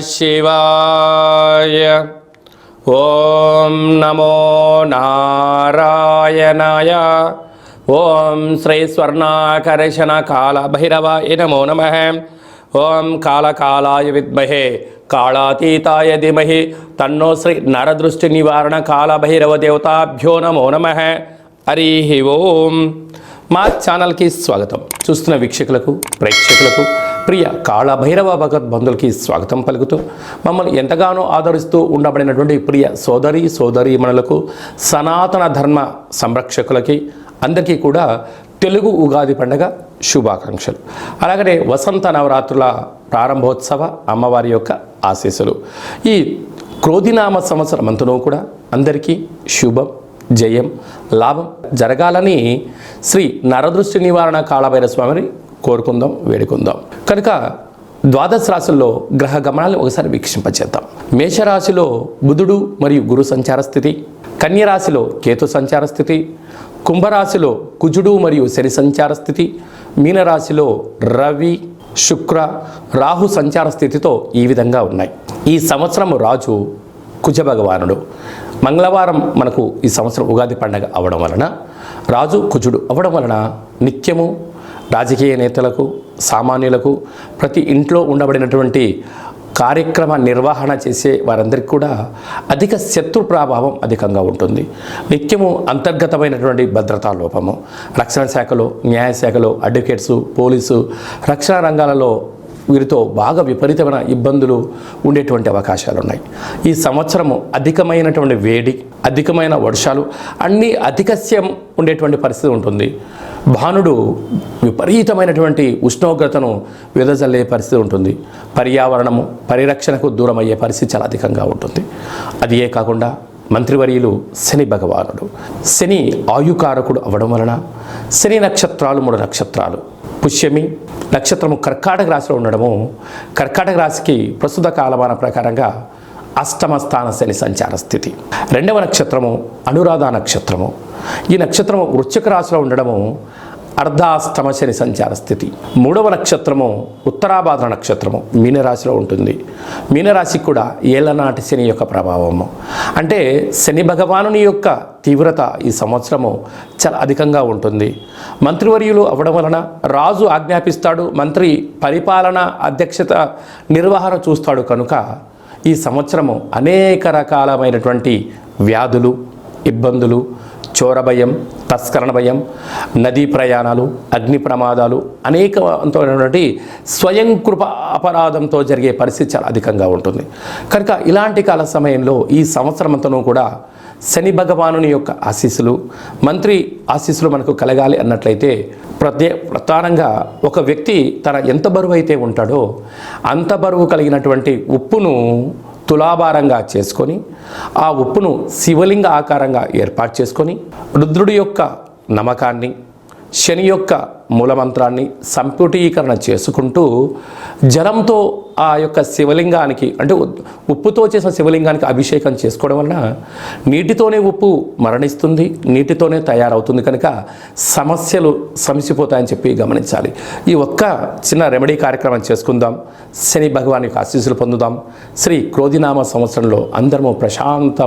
శివాయ ఓం నమో నారాయణాయ ఓం శ్రీ స్వర్ణాకర్షణ కాల భైరవాయ నమో నమ ఓం కాళకాలాయ విద్మహే కాళాతీతాయ ధీమహి తన్నో శ్రీ నరదృష్టి నివారణ కాళభైరవ దేవతాభ్యో నమో నమ హరి ఓం మా ఛానల్కి స్వాగతం. చూస్తున్న వీక్షకులకు ప్రేక్షకులకు ప్రియ కాళభైరవ భగవద్ బంధువులకి స్వాగతం పలుకుతూ మమ్మల్ని ఎంతగానో ఆదరిస్తూ ఉండబడినటువంటి ప్రియ సోదరి సోదరీమణులకు సనాతన ధర్మ సంరక్షకులకి అందరికీ కూడా తెలుగు ఉగాది పండగ శుభాకాంక్షలు. అలాగనే వసంత నవరాత్రుల ప్రారంభోత్సవ అమ్మవారి యొక్క ఆశీస్సులు. ఈ క్రోధినామ సంవత్సరం అంతనూ కూడా అందరికీ శుభం జయం లాభం జరగాలని శ్రీ నరదృష్టి నివారణ కాళభైర స్వామిని కోరుకుందాం వేడుకుందాం. కనుక ద్వాదశ రాశుల్లో గ్రహ గమనాలు ఒకసారి వీక్షింపచేద్దాం. మేషరాశిలో బుధుడు మరియు గురు సంచార స్థితి కన్యరాశిలో కేతు సంచార స్థితి కుంభరాశిలో కుజుడు మరియు శని సంచార స్థితి మీనరాశిలో రవి శుక్ర రాహు సంచార స్థితితో ఈ విధంగా ఉన్నాయి. ఈ సంవత్సరం రాజు కుజ భగవానుడు మంగళవారం మనకు ఈ సంవత్సరం ఉగాది పండగ అవడం వలన రాజు కుజుడు అవడం వలన నిత్యము రాజకీయ నేతలకు సామాన్యులకు ప్రతి ఇంట్లో ఉండబడినటువంటి కార్యక్రమ నిర్వహణ చేసే వారందరికీ కూడా అధిక శత్రు ప్రభావం అధికంగా ఉంటుంది. నిత్యము అంతర్గతమైనటువంటి భద్రతా లోపము రక్షణ శాఖలో న్యాయశాఖలో అడ్వకేట్సు పోలీసు రక్షణ రంగాలలో వీరితో బాగా విపరీతమైన ఇబ్బందులు ఉండేటువంటి అవకాశాలు ఉన్నాయి ఈ సంవత్సరము అధికమైనటువంటి వేడి అధికమైన వర్షాలు అన్నీ అధికస్యం ఉండేటువంటి పరిస్థితి ఉంటుంది. భానుడు విపరీతమైనటువంటి ఉష్ణోగ్రతను వెదజల్లే పరిస్థితి ఉంటుంది. పర్యావరణము పరిరక్షణకు దూరమయ్యే పరిస్థితి చాలా అధికంగా ఉంటుంది. అది ఏ కాకుండా మంత్రివర్యులు శని భగవానుడు. శని ఆయుకారకుడు అవడం వలన శని నక్షత్రాలు మూడు నక్షత్రాలు. పుష్యమి నక్షత్రము కర్కాటక రాశిలో ఉండడము కర్కాటక రాశికి ప్రస్తుత కాలమాన ప్రకారంగా అష్టమ స్థాన శని సంచార స్థితి. రెండవ నక్షత్రము అనురాధ నక్షత్రము. ఈ నక్షత్రం వృశ్చిక రాశిలో ఉండడము అర్ధాస్తమ శని సంచార స్థితి. మూడవ నక్షత్రము ఉత్తరాభాద్ర నక్షత్రము మీనరాశిలో ఉంటుంది. మీనరాశికి కూడా ఏళ్ళనాటి శని యొక్క ప్రభావము. అంటే శని భగవానుని యొక్క తీవ్రత ఈ సంవత్సరము చాలా అధికంగా ఉంటుంది. మంత్రివర్యులు అవ్వడం వలన రాజు ఆజ్ఞాపిస్తాడు మంత్రి పరిపాలన అధ్యక్షత నిర్వహణ చూస్తాడు కనుక ఈ సంవత్సరము అనేక రకాలమైనటువంటి వ్యాధులు ఇబ్బందులు చోర భయం తస్కరణ భయం నదీ ప్రయాణాలు అగ్ని ప్రమాదాలు అనేకమైనటువంటి స్వయం కృప అపరాధంతో జరిగే పరిస్థితి చాలా అధికంగా ఉంటుంది. కనుక ఇలాంటి కాల సమయంలో ఈ సంవత్సరమంతను కూడా శని భగవానుని యొక్క ఆశీస్సులు మంత్రి ఆశీస్సులు మనకు కలగాలి అన్నట్లయితే ప్రత్యే ప్రధానంగా ఒక వ్యక్తి తన ఎంత బరువు అయితే ఉంటాడో అంత బరువు కలిగినటువంటి ఉప్పును తులాభారంగా చేసుకొని ఆ ఉప్పును శివలింగ ఆకారంగా ఏర్పాటు చేసుకొని రుద్రుడి యొక్క నమ్మకాన్ని శని యొక్క మూలమంత్రాన్ని సంపుటీకరణ చేసుకుంటూ జలంతో ఆ యొక్క శివలింగానికి అంటే ఉప్పుతో చేసిన శివలింగానికి అభిషేకం చేసుకోవడం వలన నీటితోనే ఉప్పు మరణిస్తుంది నీటితోనే తయారవుతుంది కనుక సమస్యలు సమసిపోతాయని చెప్పి గమనించాలి. ఈ ఒక్క చిన్న రెమెడీ కార్యక్రమం చేసుకుందాం. శని భగవాన్ యొక్క ఆశీస్సులు పొందుదాం. శ్రీ క్రోధినామ సంవత్సరంలో అందరము ప్రశాంత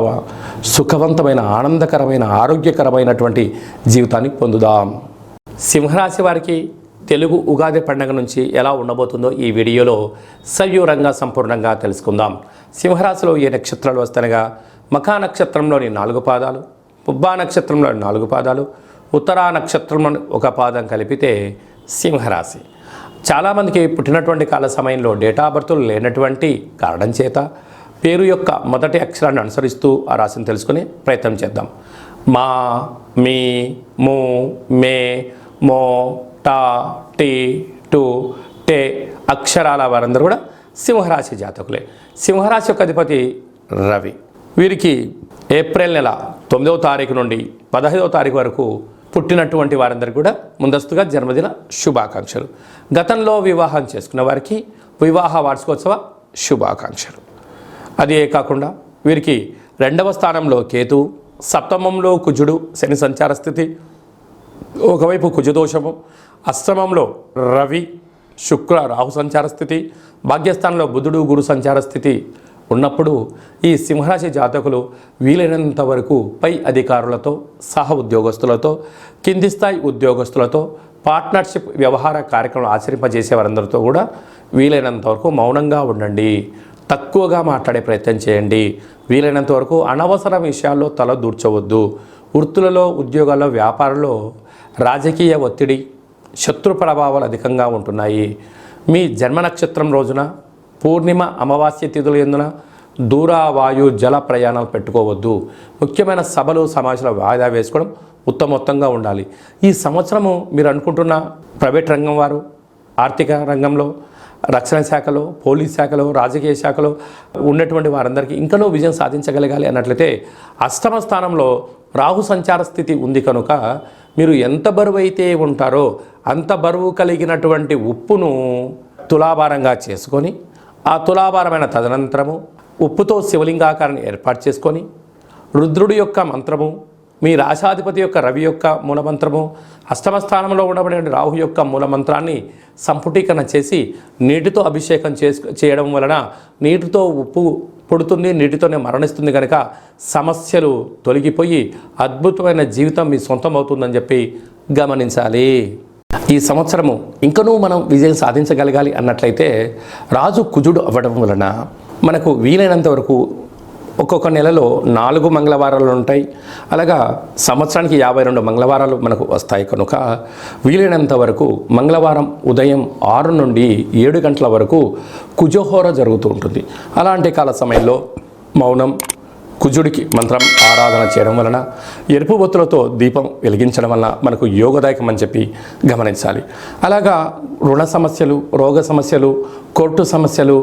సుఖవంతమైన ఆనందకరమైన ఆరోగ్యకరమైనటువంటి జీవితాన్ని పొందుదాం. సింహరాశి వారికి తెలుగు ఉగాది పండుగ నుంచి ఎలా ఉండబోతుందో ఈ వీడియోలో సవ్యూరంగా సంపూర్ణంగా తెలుసుకుందాం. సింహరాశిలో ఏ నక్షత్రాలు వస్తానగా మఖా నక్షత్రంలోని నాలుగు పాదాలు పుబ్బా నక్షత్రంలోని నాలుగు పాదాలు ఉత్తరా నక్షత్రంలోని ఒక పాదం కలిపితే సింహరాశి. చాలామందికి పుట్టినటువంటి కాల సమయంలో డేటా బర్తులు లేనటువంటి కారణం చేత పేరు యొక్క మొదటి అక్షరాన్ని అనుసరిస్తూ ఆ రాశిని తెలుసుకునే ప్రయత్నం చేద్దాం. మా మీ మూ మే మో టా టీ టు టే అక్షరాల వారందరూ కూడా సింహరాశి జాతకులే. సింహరాశి యొక్క అధిపతి రవి. వీరికి ఏప్రిల్ నెల తొమ్మిదవ తారీఖు నుండి పదహైదవ తారీఖు వరకు పుట్టినటువంటి వారందరికీ కూడా ముందస్తుగా జన్మదిన శుభాకాంక్షలు. గతంలో వివాహం చేసుకున్న వారికి వివాహ వార్షికోత్సవ శుభాకాంక్షలు. అదే కాకుండా వీరికి రెండవ స్థానంలో కేతు సప్తమంలో కుజుడు శని సంచార స్థితి ఒకవైపు కుజదోషము అష్టమంలో రవి శుక్ర రాహు సంచార స్థితి భాగ్యస్థానంలో బుధుడు గురు సంచార స్థితి ఉన్నప్పుడు ఈ సింహరాశి జాతకులు వీలైనంత వరకు పై అధికారులతో సహ ఉద్యోగస్తులతో కింది స్థాయి ఉద్యోగస్తులతో పార్ట్నర్షిప్ వ్యవహార కార్యక్రమాలు ఆచరింపజేసే వారందరితో కూడా వీలైనంత వరకు మౌనంగా ఉండండి. తక్కువగా మాట్లాడే ప్రయత్నం చేయండి. వీలైనంత వరకు అనవసర విషయాల్లో తల దూర్చవద్దు. వృత్తులలో ఉద్యోగాల్లో వ్యాపారంలో రాజకీయ ఒత్తిడి శత్రు ప్రభావాలు అధికంగా ఉంటున్నాయి. మీ జన్మ నక్షత్రం రోజున పూర్ణిమ అమావాస్య తిథుల ఎందున దూర వాయు జల ప్రయాణాలు పెట్టుకోవద్దు. ముఖ్యమైన సభలు సమావేశాలు వాయిదా వేసుకోవడం ఉత్తమోత్తంగా ఉండాలి. ఈ సంవత్సరము మీరు అనుకుంటున్న ప్రైవేట్ రంగం వారు ఆర్థిక రంగంలో రక్షణ శాఖలో పోలీస్ శాఖలో రాజకీయ శాఖలో ఉన్నటువంటి వారందరికీ ఇంకనూ విజయం సాధించగలగాలి అన్నట్లయితే అష్టమ స్థానంలో రాహు సంచార స్థితి ఉంది కనుక మీరు ఎంత బరువు అయితే ఉంటారో అంత బరువు కలిగినటువంటి ఉప్పును తులాభారంగా చేసుకొని ఆ తులాభారమైన తదనంతరము ఉప్పుతో శివలింగాకారాన్ని ఏర్పాటు చేసుకొని రుద్రుడి యొక్క మంత్రము మీ రాశాధిపతి యొక్క రవి యొక్క మూలమంత్రము అష్టమ స్థానంలో ఉండబడిన రాహు యొక్క మూలమంత్రాన్ని సంపుటీకరణ చేసి నీటితో అభిషేకం చేసు చేయడం వలన నీటితో ఉప్పు పుడుతుంది నీటితోనే మరణిస్తుంది కనుక సమస్యలు తొలగిపోయి అద్భుతమైన జీవితం మీ సొంతం అవుతుందని చెప్పి గమనించాలి. ఈ సంవత్సరము ఇంకనూ మనం విజయం సాధించగలగాలి అన్నట్లయితే రాజు కుజుడు అవ్వడం వలన మనకు వీలైనంత వరకు ఒక్కొక్క నెలలో నాలుగు మంగళవారాలు ఉంటాయి. అలాగా సంవత్సరానికి యాభై రెండు మంగళవారాలు మనకు వస్తాయి. కనుక వీలైనంత వరకు మంగళవారం ఉదయం ఆరు నుండి ఏడు గంటల వరకు కుజోహోర జరుగుతూ ఉంటుంది. అలాంటి కాల సమయంలో మౌనం కుజుడికి మంత్రం ఆరాధన చేయడం వలన ఎరుపు బొత్తులతో దీపం వెలిగించడం వలన మనకు యోగదాయకం అని చెప్పి గమనించాలి. అలాగా రుణ సమస్యలు రోగ సమస్యలు కోర్టు సమస్యలు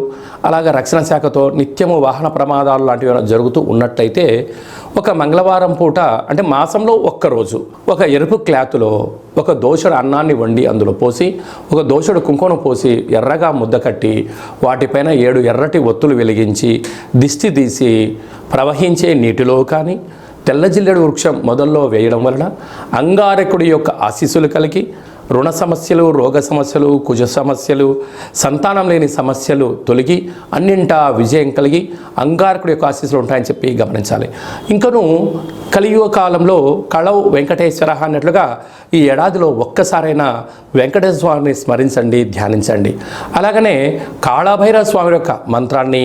అలాగా రక్షణ శాఖతో నిత్యము వాహన ప్రమాదాలు లాంటివి జరుగుతూ ఉన్నట్టయితే ఒక మంగళవారం పూట అంటే మాసంలో ఒక్కరోజు ఒక ఎరుపు క్లాత్లో ఒక దోషుడు అన్నాన్ని వండి అందులో పోసి ఒక దోషుడు కుంకుమను పోసి ఎర్రగా ముద్ద కట్టి వాటిపైన ఏడు ఎర్రటి ఒత్తులు వెలిగించి దిష్టి తీసి ప్రవహించే నీటిలో కానీ తెల్లజిల్లెడు వృక్షం మొదల్లో వేయడం వలన అంగారకుడి యొక్క ఆశీస్సులు కలిగి రుణ సమస్యలు రోగ సమస్యలు కుజ సమస్యలు సంతానం లేని సమస్యలు తొలగి అన్నింటా విజయం కలిగి అంగారకుడి యొక్క ఆశీస్సులు ఉంటాయని చెప్పి గమనించాలి. ఇంకను కలియుగ కాలంలో కళవు వెంకటేశ్వర అన్నట్లుగా ఈ ఏడాదిలో ఒక్కసారైనా వెంకటేశ్వర స్వామిని స్మరించండి ధ్యానించండి. అలాగనే కాళభైరవ స్వామి యొక్క మంత్రాన్ని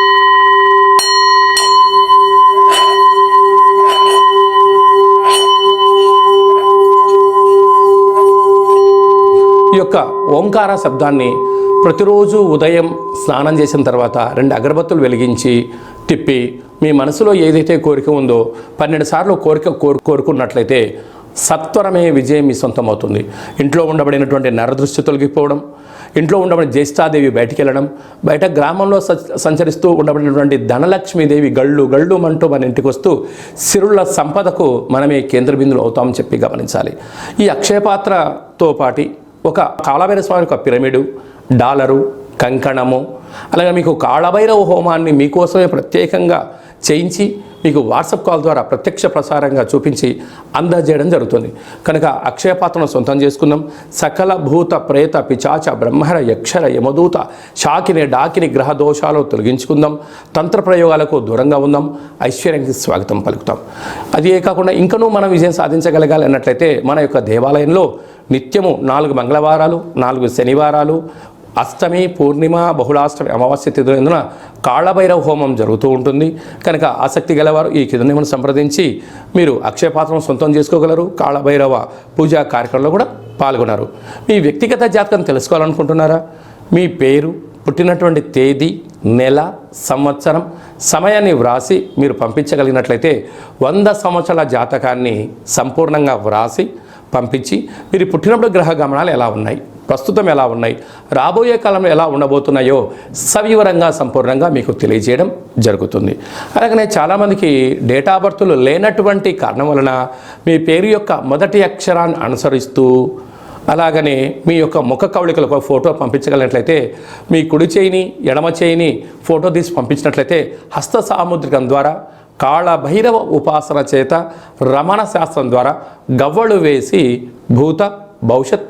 ఈ యొక్క ఓంకార శబ్దాన్ని ప్రతిరోజు ఉదయం స్నానం చేసిన తర్వాత రెండు అగరబత్తులు వెలిగించి తిప్పి మీ మనసులో ఏదైతే కోరిక ఉందో పన్నెండు సార్లు కోరిక కోరు కోరుకున్నట్లయితే సత్వరమే విజయం మీ సొంతం అవుతుంది ఇంట్లో ఉండబడినటువంటి నరదృష్టి తొలగిపోవడం ఇంట్లో ఉండబడిన జ్యేష్ఠాదేవి బయటికి వెళ్ళడం బయట గ్రామంలో సంచరిస్తూ ఉండబడినటువంటి ధనలక్ష్మీదేవి గళ్ళు గళ్ళు అంటూ మన ఇంటికి వస్తూ సిరుల సంపదకు మనమే కేంద్ర బిందులు అవుతామని చెప్పి గమనించాలి. ఈ అక్షయపాత్రతో పాటి ఒక కాళభైరవ స్వామి యొక్క పిరమిడు డాలరు కంకణము అలాగే మీకు కాళభైరవ హోమాన్ని మీకోసమే ప్రత్యేకంగా చేయించి మీకు వాట్సాప్ కాల్ ద్వారా ప్రత్యక్ష ప్రసారంగా చూపించి అందజేయడం జరుగుతుంది. కనుక అక్షయపాత్రను సొంతం చేసుకుందాం. సకల భూత ప్రేత పిచాచ బ్రహ్మర యక్షర యమదూత షాకిని డాకిని గ్రహ దోషాలు తొలగించుకుందాం. తంత్ర ప్రయోగాలకు దూరంగా ఉందాం. ఐశ్వర్యానికి స్వాగతం పలుకుతాం. అదే కాకుండా ఇంకనూ మనం విజయం సాధించగలగాలి అన్నట్లయితే మన యొక్క దేవాలయంలో నిత్యము నాలుగు మంగళవారాలు నాలుగు శనివారాలు అష్టమి పూర్ణిమ బహుళాష్టమి అమావాస్య తిథులందున కాళభైరవ హోమం జరుగుతూ ఉంటుంది. కనుక ఆసక్తి గలవారు ఈ కిందనేమను సంప్రదించి మీరు అక్షయపాత్రను సొంతం చేసుకోగలరు. కాళభైరవ పూజా కార్యక్రమంలో కూడా పాల్గొన్నారు మీ వ్యక్తిగత జాతకం తెలుసుకోవాలనుకుంటున్నారా? మీ పేరు పుట్టినటువంటి తేదీ నెల సంవత్సరం సమయాన్ని వ్రాసి మీరు పంపించగలిగినట్లయితే వంద సంవత్సరాల జాతకాన్ని సంపూర్ణంగా వ్రాసి పంపించి మీరు పుట్టినప్పుడు గ్రహ గమనాలు ఎలా ఉన్నాయి? ప్రస్తుతం ఎలా ఉన్నాయి? రాబోయే కాలంలో ఎలా ఉండబోతున్నాయో సవివరంగా సంపూర్ణంగా మీకు తెలియజేయడం జరుగుతుంది. అలాగనే చాలామందికి డేటా బర్త్లు లేనటువంటి కారణం వలన మీ పేరు యొక్క మొదటి అక్షరాన్ని అనుసరిస్తూ అలాగనే మీ యొక్క ముఖ కవళికలు ఒక ఫోటో పంపించగలిగినట్లయితే మీ కుడి చేయిని ఎడమ చేయిని ఫోటో తీసి పంపించినట్లయితే హస్త సాముద్రికం ద్వారా కాళభైరవ ఉపాసన చేత రమణ శాస్త్రం ద్వారా గవ్వలు వేసి భూత భవిష్యత్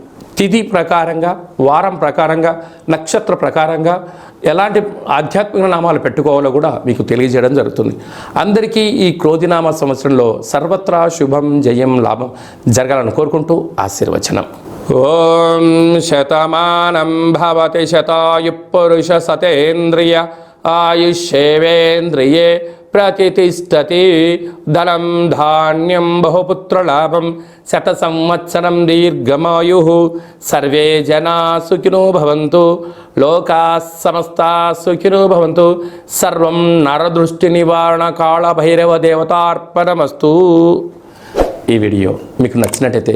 తిథి ప్రకారంగా వారం ప్రకారంగా నక్షత్ర ప్రకారంగా ఎలాంటి ఆధ్యాత్మిక నామాలు పెట్టుకోవాలో కూడా మీకు తెలియజేయడం జరుగుతుంది. అందరికీ ఈ క్రోధినామ సంవత్సరంలో సర్వత్రా శుభం జయం లాభం జరగాలని కోరుకుంటూ ఆశీర్వచనం. ఓం శతమానం భవతి శతాయు పురుష సతేంద్రియ ఆయుష్యేవేంద్రియే ప్రతిష్టతి ధనం ధాన్యం బహుపుత్రలాభం శత సంవత్సరం దీర్ఘమాయు. సర్వే జనా సుఖినో భవంతు లోకా సమస్త సుఖినో భవంతు. సర్వం నరదృష్టి నివారణ కాళభైరవ దేవతార్పణమస్తు. ఈ వీడియో మీకు నచ్చినట్టయితే